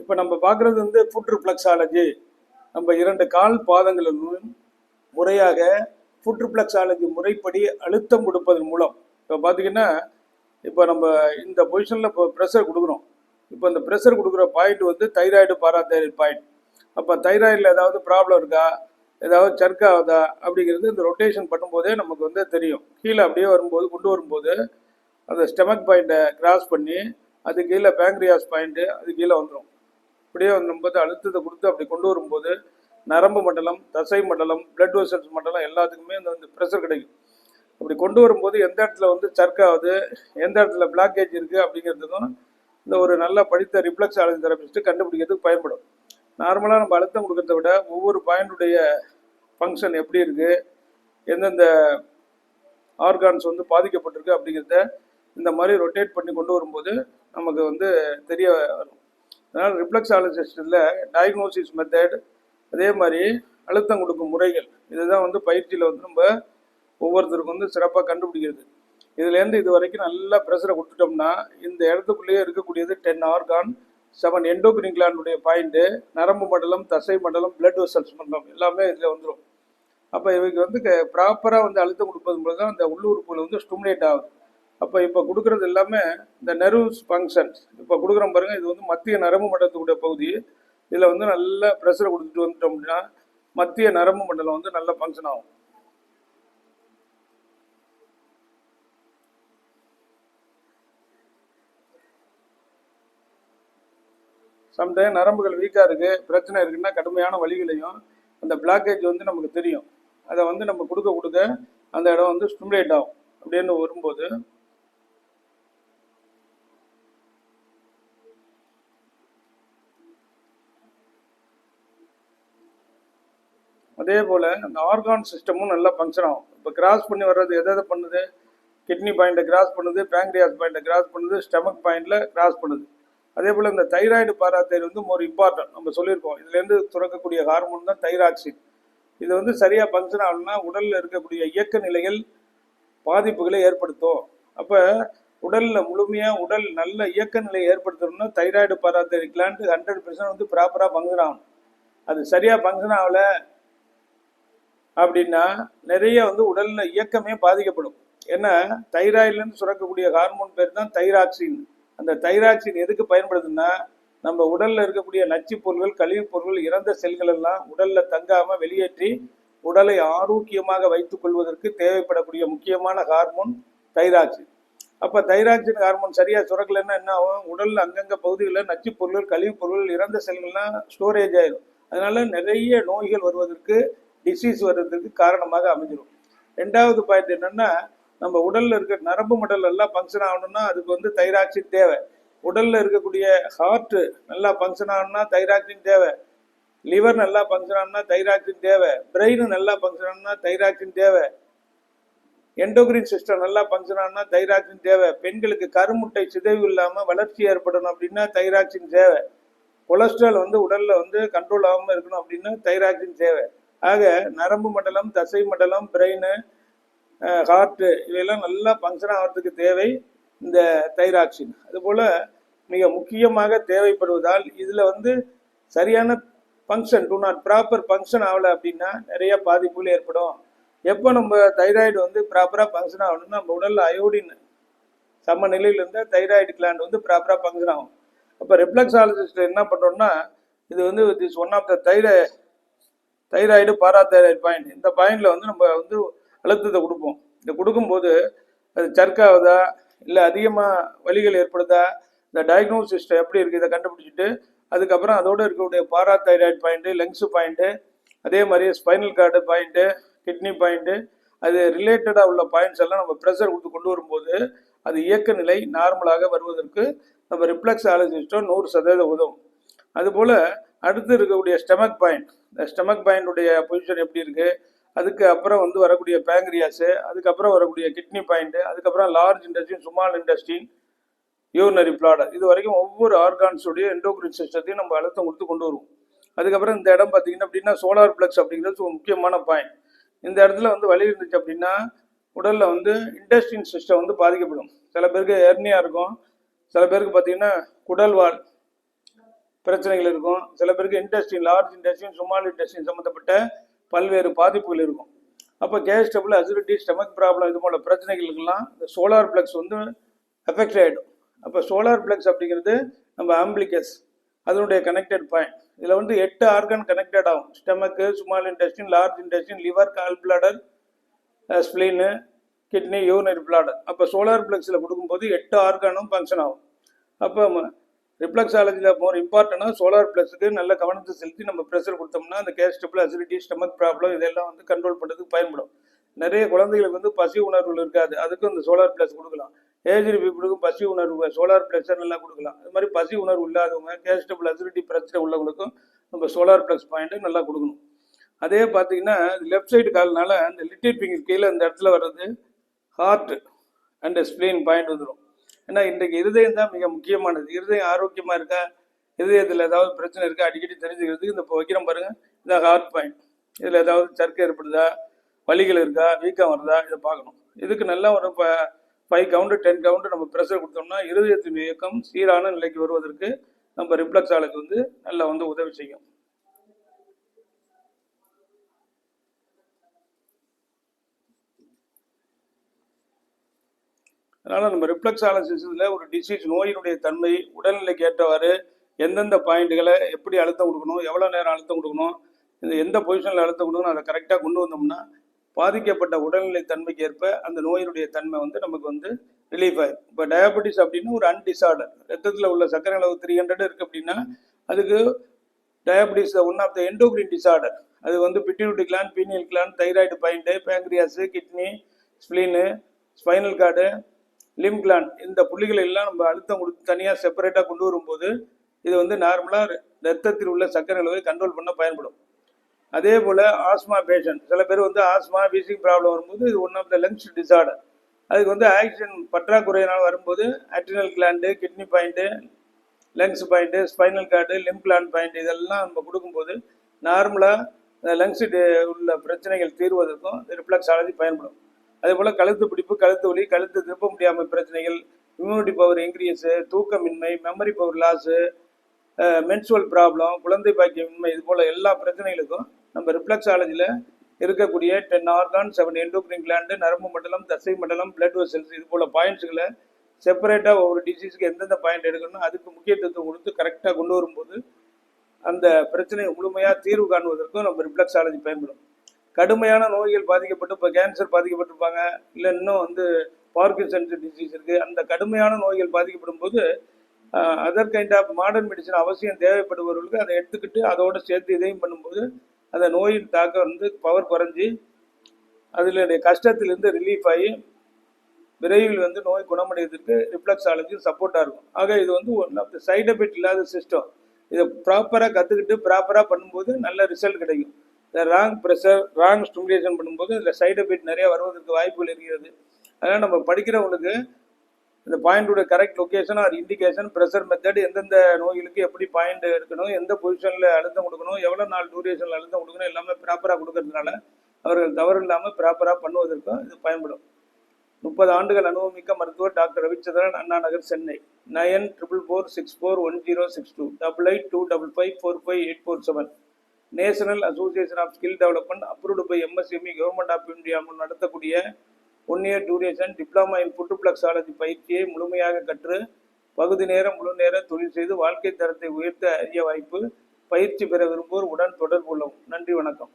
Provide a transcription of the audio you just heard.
இப்போ நம்ம பார்க்குறது வந்து ஃபுட் ரிப்ளக்ஸாலஜி நம்ம இரண்டு கால் பாதங்களிலும் முறையாக ஃபுட் ரிப்ளக்ஸாலஜி முறைப்படி அழுத்தம் கொடுப்பதன் மூலம். இப்போ பார்த்தீங்கன்னா இப்போ நம்ம இந்த பொசிஷனில் இப்போ ப்ரெஷர் கொடுக்குறோம். இப்போ இந்த ப்ரெஷர் கொடுக்குற பாயிண்ட் வந்து தைராய்டு பாராதைராய்டு பாயிண்ட் அப்போ தைராய்டில் ஏதாவது ப்ராப்ளம் இருக்கா? ஏதாவது சர்க் ஆகுதா? அப்படிங்கிறது இந்த ரொட்டேஷன் பண்ணும்போதே நமக்கு வந்து தெரியும். கீழே அப்படியே வரும்போது கொண்டு வரும்போது அந்த ஸ்டெமக் பாயிண்ட்டை கிராஸ் பண்ணி அது கீழே பேங்க்ரியாஸ் பாயிண்ட்டு அது கீழே வந்துடும் அப்படியே வரும்போது அழுத்தத்தை கொடுத்து அப்படி கொண்டு வரும்போது நரம்பு மண்டலம் தசை மண்டலம் பிளட் வெசல்ஸ் மண்டலம் எல்லாத்துக்குமே இந்த வந்து ப்ரெஷர் கிடைக்கும். அப்படி கொண்டு வரும்போது எந்த இடத்துல வந்து சர்க் ஆகுது எந்த இடத்துல பிளாக்கேஜ் இருக்குது அப்படிங்கிறதுக்கும் இந்த ஒரு நல்ல படித்த ரிஃப்ளெக்ஸ் ஆலஜி தெரபிஸ்ட்டு கண்டுபிடிக்கிறதுக்கு பயன்படும். நார்மலாக நம்ம அழுத்தம் கொடுக்கறத விட ஒவ்வொரு பாயிண்டுடைய ஃபங்க்ஷன் எப்படி இருக்குது எந்தெந்த ஆர்கான்ஸ் வந்து பாதிக்கப்பட்டிருக்கு அப்படிங்கிறத இந்த மாதிரி ரொட்டேட் பண்ணி கொண்டு வரும்போது நமக்கு வந்து தெரிய வரும். அதனால் ரிஃப்ளெக்ஸாலஜிஸ்டில் டயக்னோசிஸ் மெத்தட் அதே மாதிரி அழுத்தம் கொடுக்கும் முறைகள். இதுதான் வந்து பயிற்சியில் வந்து நம்ம ஒவ்வொருத்தருக்கும் வந்து சிறப்பாக கண்டுபிடிக்கிறது. இதுலேருந்து இது வரைக்கும் நல்லா ப்ரெஷரை கொடுத்துட்டோம்னா இந்த இடத்துக்குள்ளேயே இருக்கக்கூடியது டென் ஆர்கான் செவன் எண்டோக்ரின் கிளாண்டுடைய பாயிண்ட்டு நரம்பு மண்டலம் தசை மண்டலம் பிளட் வெசல்ஸ் மண்டலம் எல்லாமே இதில் வந்துடும் அப்போ இவங்க வந்து ப்ராப்பராக வந்து அழுத்தம் கொடுப்பது மூலம் தான் அந்த உள்ளுறுப்புகள் வந்து ஸ்டிமுலேட் ஆகுது. அப்போ இப்போ கொடுக்குறது எல்லாமே இந்த நெர்வ்ஸ் ஃபங்க்ஷன்ஸ் இப்போ கொடுக்குறோம் பாருங்க இது வந்து மத்திய நரம்பு மண்டலத்துடைய பகுதி. இதில் வந்து நல்ல ப்ரெஷரை கொடுத்துட்டு வந்துட்டோம் அப்படின்னா மத்திய நரம்பு மண்டலம் வந்து நல்ல ஃபங்க்ஷன் ஆகும். சம்டைம் நரம்புகள் வீக்காக இருக்குது பிரச்சனை இருக்குன்னா கடுமையான வழிகளையும் அந்த பிளாக்கேஜ் வந்து நமக்கு தெரியும். அதை வந்து நம்ம கொடுக்க கொடுக்க அந்த இடம் வந்து ஸ்டிமுலேட் ஆகும் அப்படின்னு வரும்போது அதே போல் அந்த ஆர்கான் சிஸ்டமும் நல்லா ஃபங்க்ஷன் ஆகும். இப்போ கிராஸ் பண்ணி வர்றது எதை எதை பண்ணுது? கிட்னி பாயிண்ட்டை கிராஸ் பண்ணுது பேங்க்ரியாஸ் பாயிண்ட்டை கிராஸ் பண்ணுது ஸ்டமக் பாயிண்டில் கிராஸ் பண்ணுது. அதே போல் இந்த தைராய்டு பாராத்தைடு வந்து மோர் இம்பார்ட்டன்ட் நம்ம சொல்லியிருக்கோம். இதுலேருந்து சுரக்கக்கூடிய ஹார்மோன் தான் தைராக்சின் இது வந்து சரியாக ஃபங்க்ஷன் ஆகணும்னா உடலில் இருக்கக்கூடிய இயக்க நிலைகள் பாதிப்புகளை ஏற்படுத்தும். அப்போ உடலில் முழுமையாக உடல் நல்ல இயக்க நிலையை ஏற்படுத்தணும்னா thyroid parathyroid gland hundred percent வந்து ப்ராப்பராக ஃபங்க்ஷன் ஆகணும். அது சரியாக ஃபங்க்ஷன் ஆகலை அப்படின்னா நிறைய வந்து உடல்ல இயக்கமே பாதிக்கப்படும். ஏன்னா தைராய்டுலேருந்து சுரக்கக்கூடிய ஹார்மோன் பேர் தான் தைராக்சின். அந்த தைராக்சின் எதுக்கு பயன்படுதுன்னா நம்ம உடல்ல இருக்கக்கூடிய நச்சு பொருள்கள் கழிவுப் பொருள்கள் இறந்த செல்கள் எல்லாம் உடல்ல தங்காம வெளியேற்றி உடலை ஆரோக்கியமாக வைத்துக் கொள்வதற்கு தேவைப்படக்கூடிய முக்கியமான ஹார்மோன் தைராக்சின். அப்ப தைராக்சின் ஹார்மோன் சரியா சுரக்கலைன்னா என்ன ஆகும்? உடல்ல அங்கங்க பகுதிகளில் நச்சுப் பொருள்கள் கழிவுப் பொருள்கள் இறந்த செல்கள்லாம் ஸ்டோரேஜ் ஆயிடும். அதனால நிறைய நோய்கள் வருவதற்கு டிசீஸ் வர்றதுக்கு காரணமாக அமைஞ்சிடும் ரெண்டாவது பாயிண்ட் என்னென்னா நம்ம உடலில் இருக்க நரம்பு மண்டல் எல்லாம் ஃபங்க்ஷன் ஆகணும்னா அதுக்கு வந்து தைராக்சின் தேவை. உடலில் இருக்கக்கூடிய ஹார்ட்டு நல்லா ஃபங்க்ஷன் ஆகணும்னா தைராக்சின் தேவை. லிவர் நல்லா ஃபங்க்ஷன் ஆகணும்னா தைராக்சின் தேவை. பிரெயின் நல்லா ஃபங்க்ஷன் ஆகணும்னா தைராக்சின் தேவை. எண்டோகிரின் சிஸ்டம் நல்லா ஃபங்க்ஷன் ஆகணும்னா தைராக்சின் தேவை. பெண்களுக்கு கருமுட்டை சிதைவு இல்லாமல் வளர்ச்சி ஏற்படணும் அப்படின்னா தைராக்சின் தேவை. கொலஸ்ட்ரால் வந்து உடலில் வந்து கண்ட்ரோல் ஆகாமல் இருக்கணும் அப்படின்னா தைராக்சின் தேவை. ஆக நரம்பு மண்டலம் தசை மண்டலம் பிரெயின் ஹார்ட்டு இவையெல்லாம் நல்லா ஃபங்க்ஷன் ஆகிறதுக்கு தேவை இந்த தைராக்சின். அதுபோல் மிக முக்கியமாக தேவைப்படுவதால் இதில் வந்து சரியான function do not proper function ஆகலை அப்படின்னா நிறைய பாதிப்புகள் ஏற்படும். எப்போ நம்ம தைராய்டு வந்து ப்ராப்பராக ஃபங்க்ஷன் ஆகணும்னா நம்ம உடலில் அயோடின் சம நிலையில் இருந்தால் தைராய்டு கிளாண்ட் வந்து ப்ராப்பராக ஃபங்க்ஷன் ஆகும். அப்போ ரிஃப்ளெக்ஸாலஜிஸ்ட் என்ன பண்ணுறோம்னா இது வந்து this one of the thyro thyroid parathyroid point. இந்த பாயிண்ட்ல வந்து நம்ம வந்து அழுத்தத்தை கொடுப்போம். இதை கொடுக்கும்போது அது சர்க்காவதா இல்லை அதிகமாக வலிகள் ஏற்படுதா? இந்த டயக்னோசிஸ் எப்படி இருக்குது இதை கண்டுபிடிச்சிட்டு அதுக்கப்புறம் அதோடு இருக்கக்கூடிய பாராதைராய்டு பாயிண்ட்டு லங்ஸு பாயிண்ட்டு அதே மாதிரி spinal cord point kidney point அது ரிலேட்டடாக உள்ள பாயிண்ட்ஸ் எல்லாம் நம்ம ப்ரெஷர் கொடுத்து கொண்டு வரும்போது அது இயக்க நிலை நார்மலாக வருவதற்கு நம்ம ரிப்ளெக்ஸ் ஆலஜிஸ்ட்டோ நூறு சதவீதம் உதவும். அதுபோல் அடுத்து இருக்கக்கூடிய ஸ்டெமக் பாயிண்ட் இந்த ஸ்டெமக் பாயிண்டுடைய பொசிஷன் எப்படி இருக்குது அதுக்கு அப்புறம் வந்து வரக்கூடிய பேங்க்ரியாஸு அதுக்கப்புறம் வரக்கூடிய கிட்னி பாயிண்ட்டு அதுக்கப்புறம் large intestine small intestine urinary bladder இது வரைக்கும் ஒவ்வொரு ஆர்கான்ஸுடைய எண்டோக்ரின் சிஸ்டத்தையும் நம்ம அழுத்தம் கொடுத்து கொண்டு வருவோம். அதுக்கப்புறம் இந்த இடம் பார்த்தீங்கன்னா அப்படின்னா சோலார் பிளக்ஸ் அப்படிங்கிறது ஒரு முக்கியமான பாயிண்ட் இந்த இடத்துல வந்து வலி இருந்துச்சு அப்படின்னா உடலில் வந்து இண்டஸ்ட்ரின் சிஸ்டம் வந்து பாதிக்கப்படும். சில பேருக்கு ஏர்னியாக இருக்கும். சில பேருக்கு பார்த்தீங்கன்னா குடல்வால் பிரச்சனைகள் இருக்கும். சில பேருக்கு intestine large intestine small intestine சம்மந்தப்பட்ட பல்வேறு பாதிப்புகள் இருக்கும். அப்போ gas trouble acidity stomach problem இது போல பிரச்சனைகளுக்கெல்லாம் இந்த சோலார் பிளக்ஸ் வந்து எஃபெக்ட் ஆகிடும் அப்போ சோலார் பிளக்ஸ் அப்படிங்கிறது நம்ம ஆம்பிளிகஸ் அதனுடைய கனெக்டட் பாயிண்ட் இதில் வந்து எட்டு ஆர்கன் கனெக்டட் ஆகும். Stomach small intestine large intestine liver gall bladder spleen kidney urinary bladder அப்போ சோலார் பிளக்ஸில் கொடுக்கும்போது எட்டு ஆர்கானும் ஃபங்க்ஷன் ஆகும். அப்போ ரிப்ளக்ஸாலஜியில் மோர் இம்பார்ட்டனாக சோலார் ப்ளஸுக்கு நல்ல கவனத்தை செலுத்தி நம்ம ப்ரெஷர் கொடுத்தோம்னா அந்த gas trouble acidity stomach problem இதெல்லாம் வந்து கண்ட்ரோல் பண்ணுறதுக்கு பயன்படும். நிறைய குழந்தைகளுக்கு வந்து பசி உணர்வுகள் இருக்காது. அதுக்கும் இந்த சோலார் ப்ளஸ் கொடுக்கலாம். ஏஜ்டு பீப்புளுக்கும் பசி உணர்வு சோலார் பிளஸர் நல்லா கொடுக்கலாம். அது மாதிரி பசி உணர்வு இல்லாதவங்க கேஸ் டபுள் அசிடிட்டி பிரச்சனை உள்ளவங்களுக்கும் நம்ம சோலார் ப்ளஸ் பாயிண்ட்டு நல்லா கொடுக்கணும். அதே பார்த்தீங்கன்னா லெஃப்ட் சைடு கால்னால அந்த லிட்டில் ஃபிங்கர் கீழே அந்த இடத்துல வர்றது ஹார்ட் அண்ட் ஸ்ப்ளீன் பாயிண்ட் வந்துடும் ஏன்னா இன்றைக்கு இருதயம் தான் மிக முக்கியமானது. இருதயம் ஆரோக்கியமாக இருக்கா? இருதயத்தில் ஏதாவது பிரச்சனை இருக்கா? அடிக்கடி தெரிஞ்சுக்கிறதுக்கு இந்த வைக்கிறோம் பாருங்க. இந்த ஹார்ட் பாயிண்ட் இதில் ஏதாவது சர்க்கை ஏற்படுதா? வலிகள் இருக்கா? வீக்கம் வருதா? இதை பார்க்கணும். இதுக்கு நல்லா ஒரு ஃபைவ் கவுண்டு டென் கவுண்டு நம்ம ப்ரெஷர் கொடுத்தோம்னா இருதயத்தின் இயக்கம் சீரான நிலைக்கு வருவதற்கு நம்ம ரிப்ளக்ஸ் ஆளுக்கு வந்து நல்லா வந்து உதவி செய்யும். அதனால் நம்ம ரிஃப்ளெக்ஸாலசிஸில் ஒரு டிசீஸ் நோயினுடைய தன்மை உடல்நிலைக்கு ஏற்றவாறு எந்தெந்த பாயிண்ட்டுகளை எப்படி அழுத்தம் கொடுக்கணும் எவ்வளோ நேரம் அழுத்தம் கொடுக்கணும் இந்த எந்த பொசிஷனில் அழுத்தம் கொடுக்கணும் அதை கரெக்டாக கொண்டு வந்தோம்னா பாதிக்கப்பட்ட உடல்நிலை தன்மைக்கு ஏற்ப அந்த நோயினுடைய தன்மை வந்து நமக்கு வந்து ரிலீஃப் ஆகும். இப்போ டயபெட்டிஸ் அப்படின்னா ஒரு அன்டிசார்டர் ரத்தத்தில் உள்ள சர்க்கரை அளவு த்ரீ ஹண்ட்ரட் இருக்குது அப்படின்னா அதுக்கு diabetes one of the endocrine disorder அது வந்து pituitary gland pineal gland thyroid point pancreas kidney spleen spinal cord limb gland இந்த புள்ளிகளை எல்லாம் நம்ம அழுத்தம் கொடுத்து தனியாக செப்பரேட்டாக கொண்டு வரும்போது இது வந்து நார்மலாக ரத்தத்தில் உள்ள சர்க்கரை அளவை கண்ட்ரோல் பண்ண பயன்படும். அதே போல் ஆஸ்மா பேஷண்ட் சில பேர் வந்து ஆஸ்மா வீசிங் ப்ராப்ளம் வரும்போது இது one of the lungs disorder அதுக்கு வந்து ஆக்சிஜன் பற்றாக்குறையினால் வரும்போது adrenal gland kidney point lungs point spinal cord limb gland point இதெல்லாம் நம்ம கொடுக்கும்போது நார்மலாக லங்ஸ் உள்ள பிரச்சனைகள் தீர்வதற்கும் ரிஃப்ளக்ஸாலஜி பயன்படும். அதே போல் கழுத்து பிடிப்பு கழுத்து வலி கழுத்து திருப்ப முடியாமல் பிரச்சனைகள் இம்யூனிட்டி பவர் இன்க்ரீஸு தூக்கமின்மை memory power loss menstrual problem குழந்தை பாக்கியமின்மை இது போல் எல்லா பிரச்சனைகளுக்கும் நம்ம ரிஃப்ளெக்ஸாலஜியில் இருக்கக்கூடிய ten organ seven endocrine gland நரம்பு மண்டலம் தசை மண்டலம் பிளட் வெசல்ஸ் இது போல் பாயிண்ட்ஸுகளை செப்பரேட்டாக ஒவ்வொரு டிசீஸ்க்கு எந்தெந்த பாயிண்ட் எடுக்கணும் அதுக்கு முக்கியத்துவம் கொடுத்து கரெக்டாக கொண்டு வரும்போது அந்த பிரச்சனையை முழுமையாக தீர்வு காணுவதற்கும் நம்ம ரிஃப்ளெக்ஸாலஜி பயன்படும். கடுமையான நோய்கள் பாதிக்கப்பட்டு இப்போ கேன்சர் பாதிக்கப்பட்டிருப்பாங்க இல்லை இன்னும் வந்து பார்க்கின்சன்ஸ் டிசீஸ் இருக்குது அந்த கடுமையான நோய்கள் பாதிக்கப்படும் போது other kind of modern medicine அவசியம் தேவைப்படுபவர்களுக்கு அதை எடுத்துக்கிட்டு அதோடு சேர்த்து இதையும் பண்ணும்போது அந்த நோயின் தாக்கம் வந்து பவர் குறைஞ்சி அதில் கஷ்டத்திலிருந்து ரிலீஃப் ஆகி விரைவில் வந்து நோய் குணமடைவதற்கு ரிஃப்ளெக்ஸாலஜி சப்போர்ட்டாக இருக்கும். ஆக இது வந்து one of the side effect இல்லாத சிஸ்டம் இதை ப்ராப்பராக கற்றுக்கிட்டு ப்ராப்பராக பண்ணும்போது நல்ல ரிசல்ட் கிடைக்கும். இந்த ராங் ப்ரெஷர் ராங் ஸ்டிமுலேஷன் பண்ணும்போது இதில் சைடு எஃபெக்ட் நிறைய வருவதற்கு வாய்ப்புகள் இருக்கிறது. அதனால் நம்ம படிக்கிறவங்களுக்கு இந்த பாயிண்டோட correct location or indication pressure method எந்தெந்த நோய்களுக்கு எப்படி பாயிண்ட் எடுக்கணும் எந்த பொசிஷனில் அழுத்தம் கொடுக்கணும் எவ்வளோ நாள் டூரேஷனில் அழுத்தம் கொடுக்கணும் எல்லாமே ப்ராப்பராக கொடுக்கறதுனால அவர்கள் தவறு இல்லாமல் ப்ராப்பராக பண்ணுவதற்கும் இது பயன்படும். முப்பது ஆண்டுகள் அனுபவமிக்க மருத்துவர் doctor Ravichandran Anna Nagar Chennai. Nine triple four six four one zero six two double eight two double five four five eight four seven national association of skill development approved by MSME government of India நடத்தக்கூடிய one year duration diploma in foot reflexology பயிற்சியை முழுமையாக கற்று பகுதி நேரம் முழு நேரம் தொழில் செய்து வாழ்க்கை தரத்தை உயர்த்த அறிய வாய்ப்பு பயிற்சி பெற விரும்புவோர் உடன் தொடர்பு கொள்ளவும். நன்றி வணக்கம்.